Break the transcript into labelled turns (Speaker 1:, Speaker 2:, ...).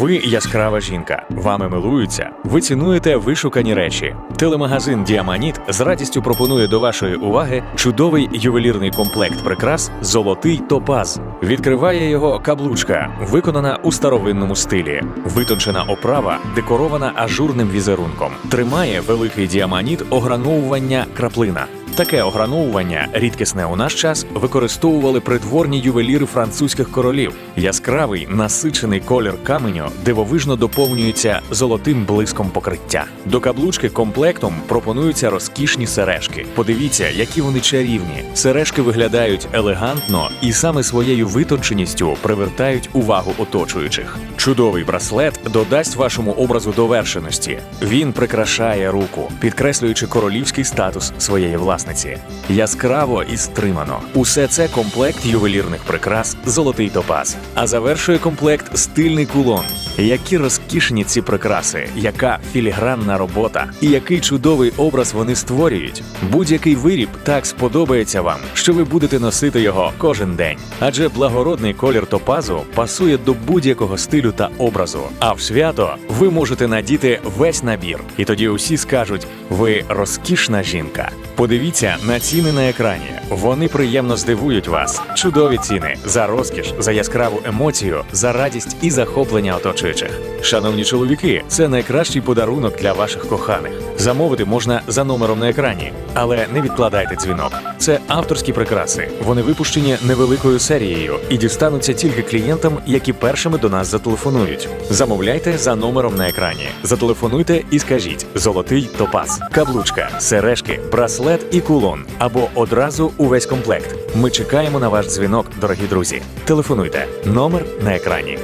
Speaker 1: Ви яскрава жінка, вами милуються, ви цінуєте вишукані речі. Телемагазин Діаманіт з радістю пропонує до вашої уваги чудовий ювелірний комплект прикрас Золотий топаз. Відкриває його каблучка, виконана у старовинному стилі. Витончена оправа декорована ажурним візерунком. Тримає великий діаманіт ограновування краплина. Таке ограновування, рідкісне у наш час, використовували придворні ювеліри французьких королів. Яскравий насичений колір каменю дивовижно доповнюється золотим блиском покриття. До каблучки комплектом пропонуються розкішні сережки. Подивіться, які вони чарівні. Сережки виглядають елегантно і саме своєю витонченістю привертають увагу оточуючих. Чудовий браслет додасть вашому образу довершеності. Він прикрашає руку, підкреслюючи королівський статус своєї власниці. Яскраво і стримано. Усе це комплект ювелірних прикрас Золотий топаз. А завершує комплект стильний кулон. Які розкішні ці прикраси, яка філігранна робота, і який чудовий образ вони створюють. Будь-який виріб так сподобається вам, що ви будете носити його кожен день. Адже благородний колір топазу пасує до будь-якого стилю та образу. А в свято ви можете надіти весь набір. І тоді усі скажуть: ви розкішна жінка. Подивіться на ціни на екрані. Вони приємно здивують вас. Чудові ціни за розкіш, за яскраву емоцію, за радість і захоплення оточуючих. Шановні чоловіки, це найкращий подарунок для ваших коханих. Замовити можна за номером на екрані, але не відкладайте дзвінок. Це авторські прикраси. Вони випущені невеликою серією і дістануться тільки клієнтам, які першими до нас зателефонують. Замовляйте за номером на екрані. Зателефонуйте і скажіть: золотий топаз, каблучка, сережки, браслет і кулон або одразу увесь комплект. Ми чекаємо на ваш дзвінок, дорогі друзі. Телефонуйте. Номер на екрані.